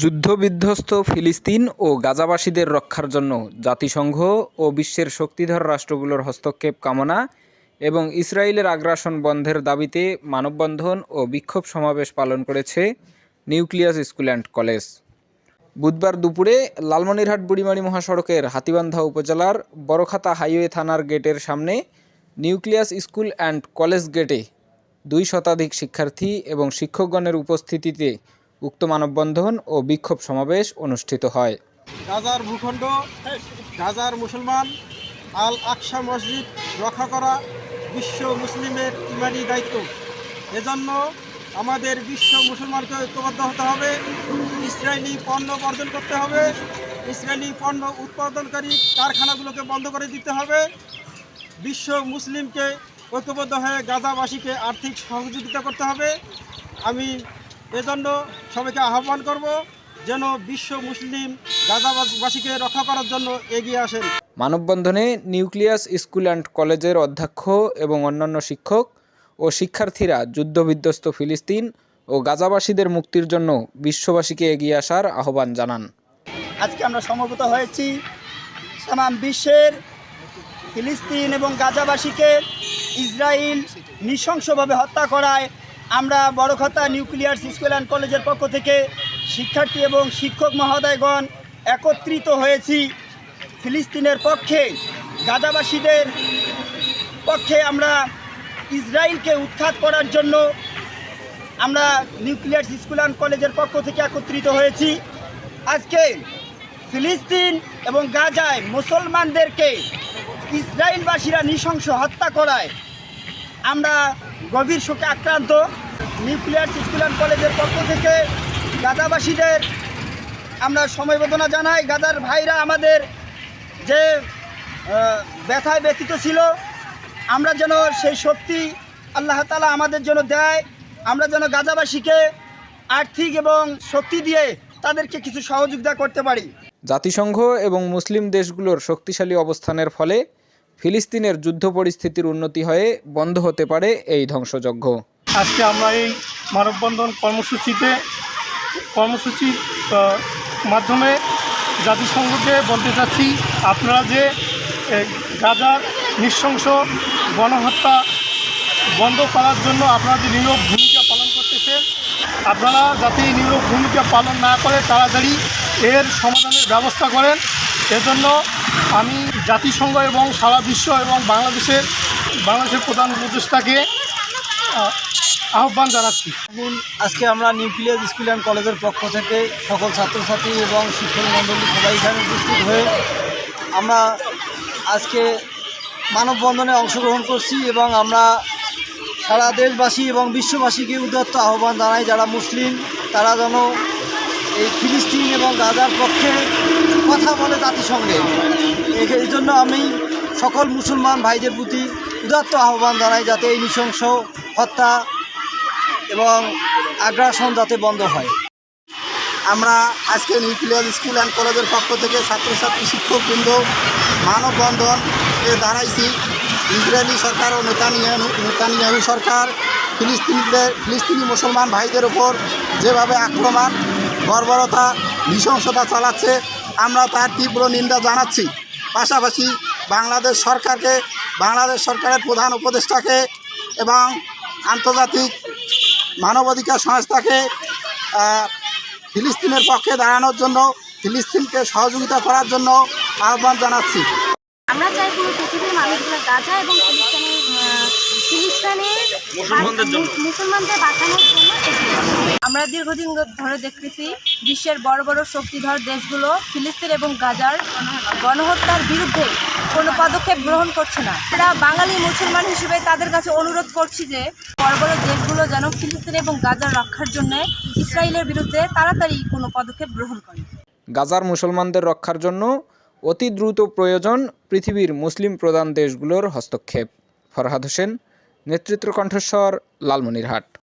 যুদ্ধবিধ্বস্ত ফিলিস্তিন ও গাজাবাসীদের রক্ষার জন্য জাতিসংঘ ও বিশ্বের শক্তিধর রাষ্ট্রগুলোর হস্তক্ষেপ কামনা এবং ইসরায়েলের আগ্রাসন বন্ধের দাবিতে মানববন্ধন ও বিক্ষোভ সমাবেশ পালন করেছে নিউক্লিয়াস স্কুল অ্যান্ড কলেজ। বুধবার দুপুরে লালমনিরহাট বুড়িমারি মহাসড়কের হাতীবান্ধা উপজেলার বড়খাতা হাইওয়ে থানার গেটের সামনে নিউক্লিয়াস স্কুল অ্যান্ড কলেজ গেটে দুই শতাধিক শিক্ষার্থী এবং শিক্ষকগণের উপস্থিতিতে উক্ত মানববন্ধন ও বিক্ষোভ সমাবেশ অনুষ্ঠিত হয়। গাজার ভূখণ্ড, গাজার মুসলমান আল আকসা মসজিদ রক্ষা করা বিশ্ব মুসলিমের ইমানি দায়িত্ব। এজন্য আমাদের বিশ্ব মুসলমানকে ঐক্যবদ্ধ হতে হবে, ইসরায়েলি পণ্য বর্জন করতে হবে, ইসরায়েলি পণ্য উৎপাদনকারী কারখানাগুলোকে বন্ধ করে দিতে হবে। বিশ্ব মুসলিমকে ঐক্যবদ্ধ হয়ে গাজাবাসীকে আর্থিক সহযোগিতা করতে হবে। আমি এজন্য সবাইকে আহ্বান করব যেন বিশ্ব মুসলিম গাজাবাসীকে রক্ষা করার জন্য এগিয়ে আসেন। মানববন্ধনে নিউক্লিয়াস স্কুল অ্যান্ড কলেজের অধ্যক্ষ এবং অন্যান্য শিক্ষক ও শিক্ষার্থীরা যুদ্ধবিধ্বস্ত ফিলিস্তিন ও গাজাবাসীদের মুক্তির জন্য বিশ্ববাসীকে এগিয়ে আসার আহ্বান জানান। আজকে আমরা সমবেত হয়েছি তাম বিশ্বের ফিলিস্তিন এবং গাজাবাসীকে ইসরায়েল নৃশংসভাবে হত্যা করায় আমরা বড়খতা নিউক্লিয়ার স্কুল অ্যান্ড কলেজের পক্ষ থেকে শিক্ষার্থী এবং শিক্ষক মহোদয়গণ একত্রিত হয়েছি। ফিলিস্তিনের পক্ষে, গাজাবাসীদের পক্ষে আমরা ইসরায়েলকে উৎখাত করার জন্য আমরা নিউক্লিয়ার স্কুল অ্যান্ড কলেজের পক্ষ থেকে একত্রিত হয়েছি। আজকে ফিলিস্তিন এবং গাজায় মুসলমানদেরকে ইসরায়েলবাসীরা নৃশংস হত্যা করায় আমরা গভীর শোকে আক্রান্ত নিউক্লিয়ার স্কুল কলেজের পক্ষ থেকে গাজাবাসীদের আমরা সমবেদনা জানাই। গাজার ভাইরা আমাদের যে ব্যথায় ব্যথিত ছিল, আমরা যেন সেই শক্তি আল্লাহ তালা আমাদের জন্য দেয়। আমরা যেন গাজাবাসীকে আর্থিক এবং শক্তি দিয়ে তাদেরকে কিছু সহযোগিতা করতে পারি। জাতিসংঘ এবং মুসলিম দেশগুলোর শক্তিশালী অবস্থানের ফলে ফিলিস্তিনের যুদ্ধ পরিস্থিতির উন্নতি হয়ে বন্ধ হতে পারে এই ধ্বংসযজ্ঞ। আজকে আমরা এই মানববন্ধন কর্মসূচিতে কর্মসূচির মাধ্যমে জাতিসংঘকে বলতে চাচ্ছি, আপনারা যে গাজার নৃশংস গণহত্যা বন্ধ করার জন্য আপনারা যে নীরব ভূমিকা পালন করতেছেন, আপনারা যাতে এই নীরব ভূমিকা পালন না করে তাড়াতাড়ি এর সমাধানের ব্যবস্থা করেন, এজন্য আমি জাতিসংঘ এবং সারা বিশ্ব এবং বাংলাদেশের বাংলাদেশের প্রধান উপদেষ্টাকে আহ্বান জানাচ্ছি। আজকে আমরা নিউক্লিয়াস স্কুল অ্যান্ড কলেজের পক্ষ থেকে সকল ছাত্রছাত্রী এবং শিক্ষক মণ্ডলী সবাই এখানে উপস্থিত হয়ে আমরা আজকে মানববন্ধনে অংশগ্রহণ করছি এবং আমরা সারা দেশবাসী এবং বিশ্ববাসীকে উদাত্ত আহ্বান জানাই, যারা মুসলিম, তারা যেন এই ফিলিস্তিন এবং গাজার পক্ষে কথা বলে জাতিসংঘে। এই জন্য আমি সকল মুসলমান ভাইদের প্রতি উদাত্ত আহ্বান জানাই যাতে এই নৃশংস হত্যা এবং আগ্রাসন যাতে বন্ধ হয়। আমরা আজকে নিউক্লিয়ার স্কুল অ্যান্ড কলেজের পক্ষ থেকে ছাত্রছাত্রী শিক্ষকবৃন্দ মানববন্ধন এ দাঁড়াইছি। ইসরায়েলি সরকার ও নেতানিয়াহু নেতানিয়াহু সরকার, ফিলিস্তিনিদের ফিলিস্তিনি মুসলমান ভাইদের ওপর যেভাবে আক্রমণ, বর্বরতা, নৃশংসতা চালাচ্ছে আমরা তার তীব্র নিন্দা জানাচ্ছি। পাশাপাশি বাংলাদেশ সরকারকে, বাংলাদেশ সরকারের প্রধান উপদেষ্টাকে এবং আন্তর্জাতিক মানবাধিকার সংস্থাকে ফিলিস্তিনের পক্ষে দাঁড়ানোর জন্য, ফিলিস্তিনকে সহযোগিতা করার জন্য আহ্বান জানাচ্ছি। আমরা চাই পুরো পৃথিবীর মানুষগুলো গাজা এবং ফিলিস্তিনের আহ, মুসলমানদের বাঁচানোর জন্য আমরা দীর্ঘদিন ধরে দেখতেছি বিশ্বের বড় বড় শক্তিধর দেশগুলো ফিলিস্তিন এবং গাজার গণহত্যার বিরুদ্ধে কোনো পদক্ষেপ গ্রহণ করছে না। আমরা বাঙালি মুসলমান হিসেবে তাদের কাছে অনুরোধ করছি যে বড় বড় দেশগুলো যেন ফিলিস্তিন এবং গাজার রক্ষার জন্য ইসরায়েলের বিরুদ্ধে তাড়াতাড়ি কোনো পদক্ষেপ গ্রহণ করে। গাজার মুসলমানদের রক্ষার জন্য অতি দ্রুত প্রয়োজন পৃথিবীর মুসলিম প্রধান দেশগুলোর হস্তক্ষেপ। ফরহাদ হোসেন নেতৃত্ব কণ্ঠস্বর লালমনিরহাট।